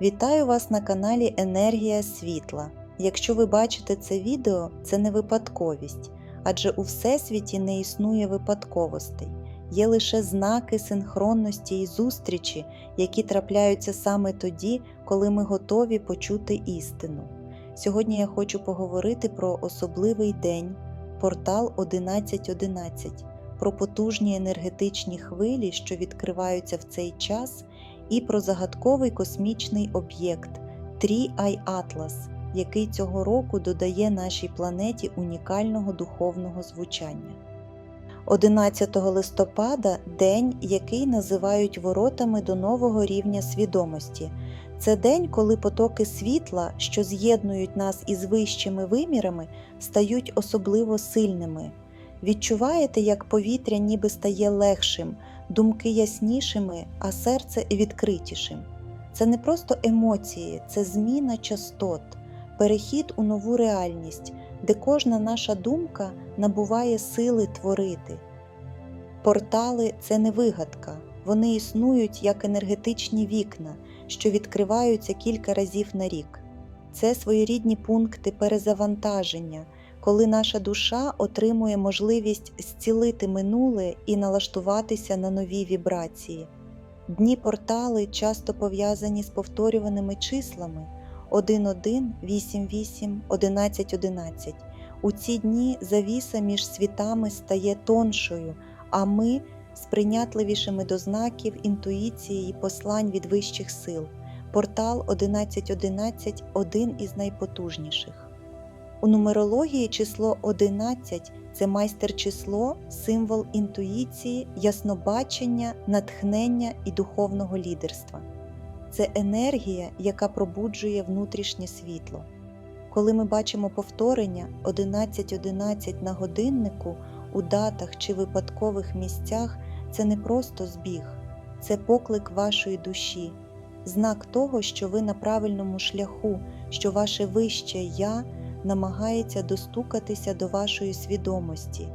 Вітаю вас на каналі Енергія Світла. Якщо ви бачите це відео, це не випадковість, адже у Всесвіті не існує випадковостей. Є лише знаки синхронності і зустрічі, які трапляються саме тоді, коли ми готові почути істину. Сьогодні я хочу поговорити про особливий день, портал 1111, про потужні енергетичні хвилі, що відкриваються в цей час, і про загадковий космічний об'єкт Трі-Ай Атлас, який цього року додає нашій планеті унікального духовного звучання. 11 листопада день, який називають воротами до нового рівня свідомості. Це день, коли потоки світла, що з'єднують нас із вищими вимірами, стають особливо сильними. Відчуваєте, як повітря ніби стає легшим, думки яснішими, а серце відкритішим. Це не просто емоції, це зміна частот, перехід у нову реальність, де кожна наша думка набуває сили творити. Портали це не вигадка, вони існують як енергетичні вікна, що відкриваються кілька разів на рік. Це своєрідні пункти перезавантаження, коли наша душа отримує можливість зцілити минуле і налаштуватися на нові вібрації. Дні портали часто пов'язані з повторюваними числами 1-1, 8-8, 11-11. У ці дні завіса між світами стає тоншою, а ми сприйнятливішими до знаків, інтуїції і послань від вищих сил. Портал 1111 один із найпотужніших. У нумерології число 11 це майстер-число, символ інтуїції, яснобачення, натхнення і духовного лідерства. Це енергія, яка пробуджує внутрішнє світло. Коли ми бачимо повторення 11.11 на годиннику у датах чи випадкових місцях, це не просто збіг, це поклик вашої душі, знак того, що ви на правильному шляху, що ваше вище Я намагається достукатися до вашої свідомості.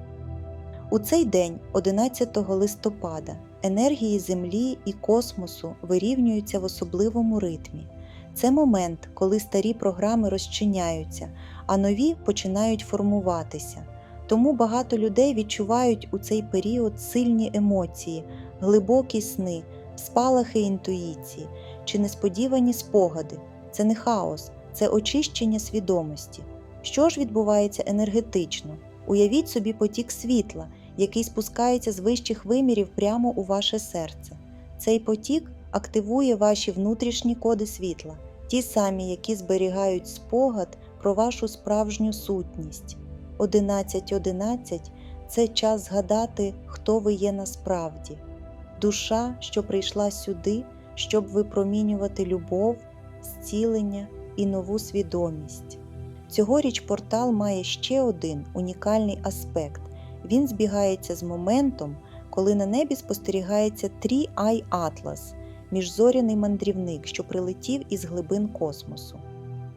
У цей день, 11 листопада, енергії Землі і космосу вирівнюються в особливому ритмі. Це момент, коли старі програми розчиняються, а нові починають формуватися. Тому багато людей відчувають у цей період сильні емоції, глибокі сни, спалахи інтуїції чи несподівані спогади. Це не хаос, це очищення свідомості. Що ж відбувається енергетично? Уявіть собі потік світла, який спускається з вищих вимірів прямо у ваше серце. Цей потік активує ваші внутрішні коди світла, ті самі, які зберігають спогад про вашу справжню сутність. 11.11 – це час згадати, хто ви є насправді, душа, що прийшла сюди, щоб випромінювати любов, зцілення і нову свідомість. Цьогоріч портал має ще один унікальний аспект. Він збігається з моментом, коли на небі спостерігається Трі Ай Атлас, міжзоряний мандрівник, що прилетів із глибин космосу.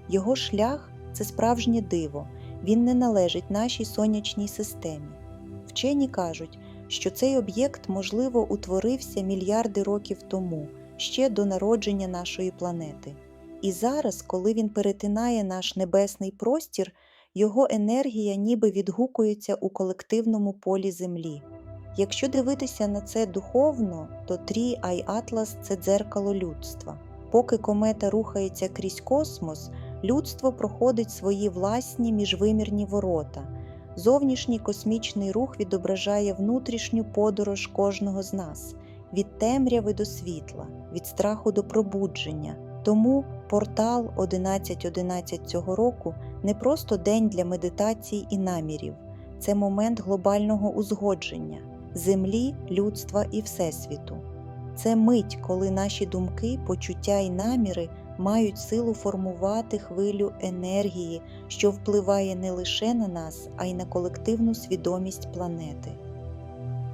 Його шлях це справжнє диво, він не належить нашій сонячній системі. Вчені кажуть, що цей об'єкт, можливо, утворився мільярди років тому, ще до народження нашої планети. І зараз, коли він перетинає наш небесний простір, його енергія ніби відгукується у колективному полі Землі. Якщо дивитися на це духовно, то Трі Ай Атлас це дзеркало людства. Поки комета рухається крізь космос, людство проходить свої власні міжвимірні ворота. Зовнішній космічний рух відображає внутрішню подорож кожного з нас від темряви до світла, від страху до пробудження. Тому портал 11.11 цього року не просто день для медитацій і намірів, це момент глобального узгодження землі, людства і Всесвіту. Це мить, коли наші думки, почуття і наміри мають силу формувати хвилю енергії, що впливає не лише на нас, а й на колективну свідомість планети.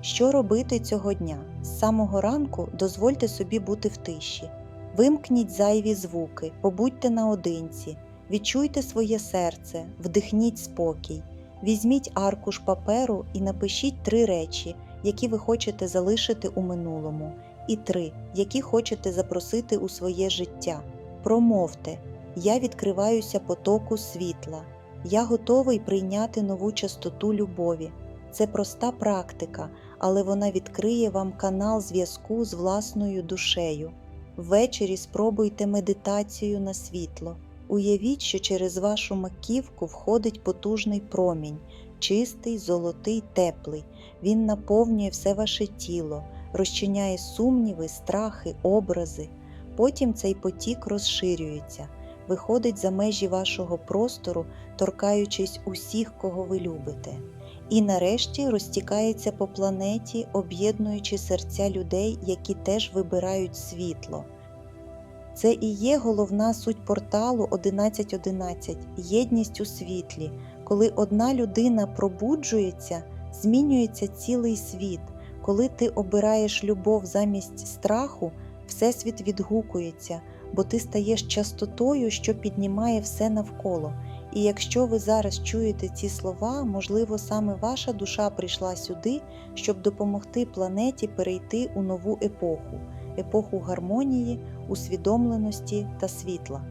Що робити цього дня? З самого ранку дозвольте собі бути в тиші. Вимкніть зайві звуки, побудьте наодинці, відчуйте своє серце, вдихніть спокій, візьміть аркуш паперу і напишіть три речі, які ви хочете залишити у минулому, і три, які хочете запросити у своє життя. Промовте, я відкриваюся потоку світла. Я готовий прийняти нову частоту любові. Це проста практика, але вона відкриє вам канал зв'язку з власною душею. Ввечері спробуйте медитацію на світло. Уявіть, що через вашу маківку входить потужний промінь, чистий, золотий, теплий. Він наповнює все ваше тіло, розчиняє сумніви, страхи, образи. Потім цей потік розширюється, виходить за межі вашого простору, торкаючись усіх, кого ви любите. І нарешті розтікається по планеті, об'єднуючи серця людей, які теж вибирають світло. Це і є головна суть порталу 1111 єдність у світлі. Коли одна людина пробуджується, змінюється цілий світ. Коли ти обираєш любов замість страху, Всесвіт відгукується, бо ти стаєш частотою, що піднімає все навколо. І якщо ви зараз чуєте ці слова, можливо, саме ваша душа прийшла сюди, щоб допомогти планеті перейти у нову епоху епоху гармонії, усвідомленості та світла.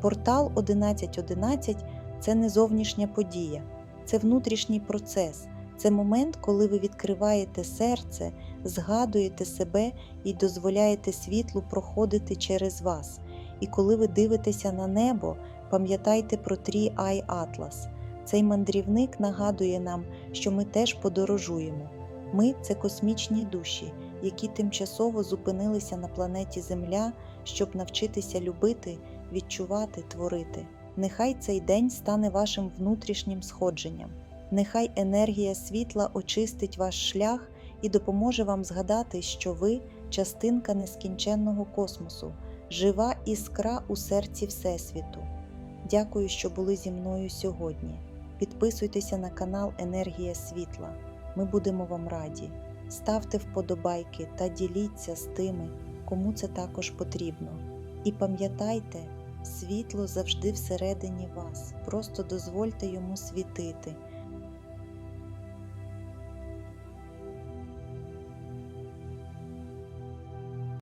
Портал 1111 це не зовнішня подія, це внутрішній процес, це момент, коли ви відкриваєте серце, згадуєте себе і дозволяєте світлу проходити через вас. І коли ви дивитеся на небо, пам'ятайте про Трі Ай Атлас. Цей мандрівник нагадує нам, що ми теж подорожуємо. Ми це космічні душі, які тимчасово зупинилися на планеті Земля, щоб навчитися любити, відчувати, творити. Нехай цей день стане вашим внутрішнім сходженням. Нехай енергія світла очистить ваш шлях і допоможе вам згадати, що ви частинка нескінченного космосу, жива іскра у серці Всесвіту. Дякую, що були зі мною сьогодні. Підписуйтеся на канал Енергія Світла. Ми будемо вам раді. Ставте вподобайки та діліться з тими, кому це також потрібно. І пам'ятайте, світло завжди всередині вас. Просто дозвольте йому світити